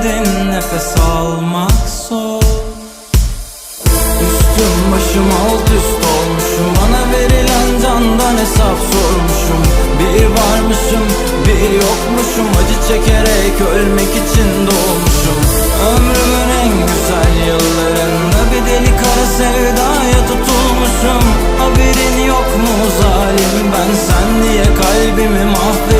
özeldin Nefes almak zor. Üstüm başım alt üst olmuşum. Bana verilen candan hesap sormuşum. Bir varmışım bir yokmuşum. Acı çekerek ölmek için doğmuşum. Ömrümün en güzel yıllarında Bir deli kara sevdaya tutulmuşum. Haberin yok mu zalim ben sen diye Kalbimi mahvedip